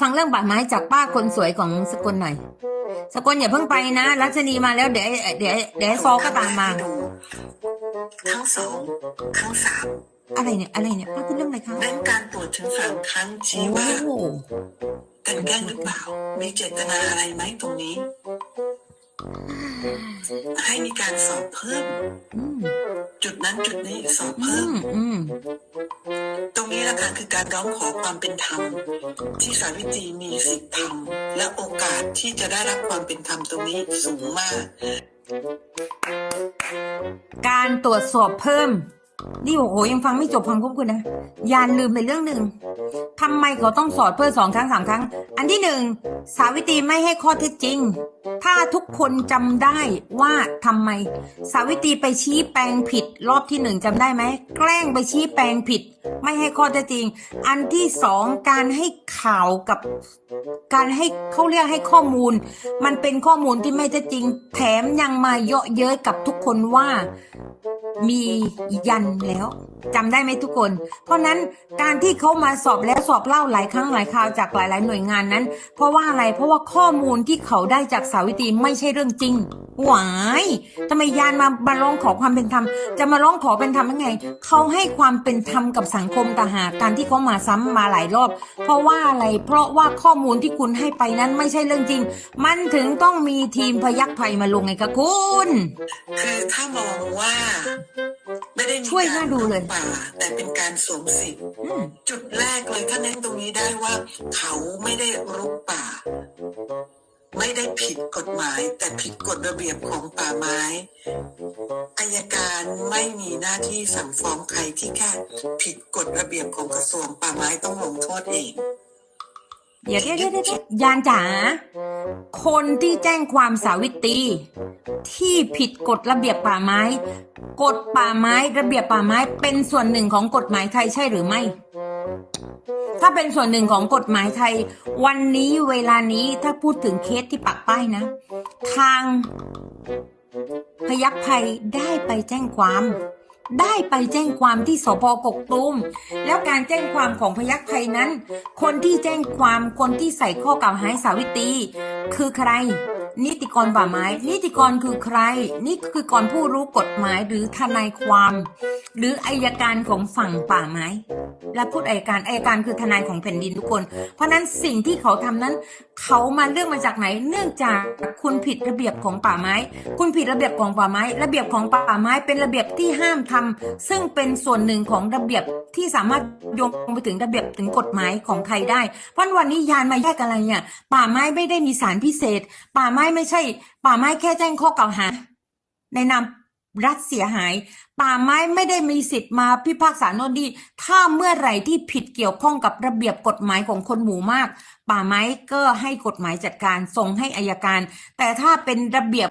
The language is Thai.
ฟังเรื่องป่าไม้จากป้าคนสวยของสกลหน่อย สกลอย่าเพิ่งไปนะ รัชนีมาแล้วเดี๋ยวเดี๋ยวเดี๋ยวฟอก็ตามมาดูทั้งสองทั้งสามอะไรเนี่ยอะไรเนี่ยป้าพูดเรื่องอะไรคะเน้นการตรวจถึงสามครั้งชี้โอ้ว่าโหกันแกล้งหรือเปล่า มีเจตนาอะไรไหมตรงนี้ ให้มีการสอบเพิ่มอืมจุดนั้นจุดนี้สอบอืเพิ่มมอืมตรงนี้ แหละค่ะคือการร้องขอความเป็นธรรม ที่สาวิตรีมีสิทธิ์ทำและโอกาสที่จะได้รับความเป็นธรรมตรงนี้สูงมาก การตรวจสอบเพิ่ม นี่โอ้โหยังฟังไม่จบฟังพวกคุณนะยานลืมไปเรื่องหนึ่งทำไมเขาต้องสอดเพิ่มสองครั้งสามครั้ง อันที่หนึ่งสาวิตรีไม่ให้ข้อเท็จจริง ถ้าทุกคนจำได้ว่าทำไม สาวิตรีไปชี้แปลงผิด รอบที่หนึ่งจำได้ไหมแกล้งไปชี้แปลงผิด ไม่ให้ข้อเท็จจริง อันที่สองการให้ข่าวกับ การให้เขาเรียกให้ข้อมูล มันเป็นข้อมูลที่ไม่เท็จจริง แถมยังมาเยาะเย้ยกับทุกคนว่า มียันแล้วจำได้ไหมทุกคน เพราะนั้นการที่เขามาสอบแล้วสอบเล่าหลายครั้งหลายคราวจากหลาย ๆ หน่วยงานนั้น เพราะว่าอะไรเพราะว่าข้อมูลที่เขาได้จากสาวิตรีไม่ใช่เรื่องจริง หวายทำไมยานมามาร้องขอความเป็นธรรม จะมาร้องขอเป็นธรรมยังไง เขาให้ความเป็นธรรมกับสังคมต่างหากการที่เขามาซ้ำมาหลายรอบ เพราะว่าอะไร เพราะว่าข้อมูลที่คุณให้ไปนั้นไม่ใช่เรื่องจริง มันถึงต้องมีทีมพยักภัยมาลงไงคะคุณคือถ้ามองว่า ไม่ได้มีช่วยกาน่ารดูเลยป่าแต่เป็นการสวมสิทธิ์อืมจุดแรกเลยถ้าเน้นตรงนี้ได้ว่า เขาไม่ได้รุกป่า ไม่ได้ผิดกฎหมาย แต่ผิดกฎระเบียบของป่าไม้อายการไม่มีหน้าที่สั่งฟ้องใครที่แค่ผิดกฎระเบียบของกระทรวงป่าไม้ต้องลงโทษเองเดี๋ยวเดี๋ยวเดี๋ยวเรียวยานจ๋า คนที่แจ้งความสาวิตรีที่ผิดกฎระเบียบป่าไม้ กฎป่าไม้ระเบียบป่าไม้เป็นส่วนหนึ่งของกฎหมายไทยใช่หรือไม่ ถ้าเป็นส่วนหนึ่งของกฎหมายไทย วันนี้เวลานี้ถ้าพูดถึงเคสที่ปักป้ายนะ ทางพยัคฆ์ภัยได้ไปแจ้งความ ได้ไปแจ้งความที่สพกกตูมแล้วการแจ้งความของพยัคฆ์ภัยนั้น คนที่แจ้งความคนที่ใส่ข้อกล่าวหาให้สาวิตรีคือใคร นิติกรป่าไม้ นิติกรคือใคร นี่คือกรผู้รู้กฎหมายหรือทนายความ หรืออายการของฝั่งป่าไม้ และพูดอายการอายการคือทนายของแผ่นดินทุกคน เพราะนั้นสิ่งที่เขาทำนั้น เขามาเรื่องมาจากไหน เนื่องจากคุณผิดระเบียบของป่าไม้ คุณผิดระเบียบของป่าไม้ ระเบียบของป่าไม้เป็นระเบียบที่ห้ามทำซึ่งเป็นส่วนหนึ่งของระเบียบที่สามารถโยงไปถึงระเบียบถึงกฎหมายของไทยได้เพราะวันนี้ยานมาแยกอะไรเนี่ยป่าไม้ไม่ได้มีสารพิเศษ ป่าไม้ไม่ใช่ ป่าไม้แค่แจ้งข้อกล่าวหา ในนามรัฐเสียหาย ป่าไม้ไม่ได้มีสิทธิ์มาพิพากษาโน่นนี่ถ้าเมื่อไหร่ที่ผิดเกี่ยวข้องกับระเบียบกฎหมายของคนหมู่มาก ป่าไม้ก็ให้กฎหมายจัดการส่งให้อายการ แต่ถ้าเป็นระเบียบ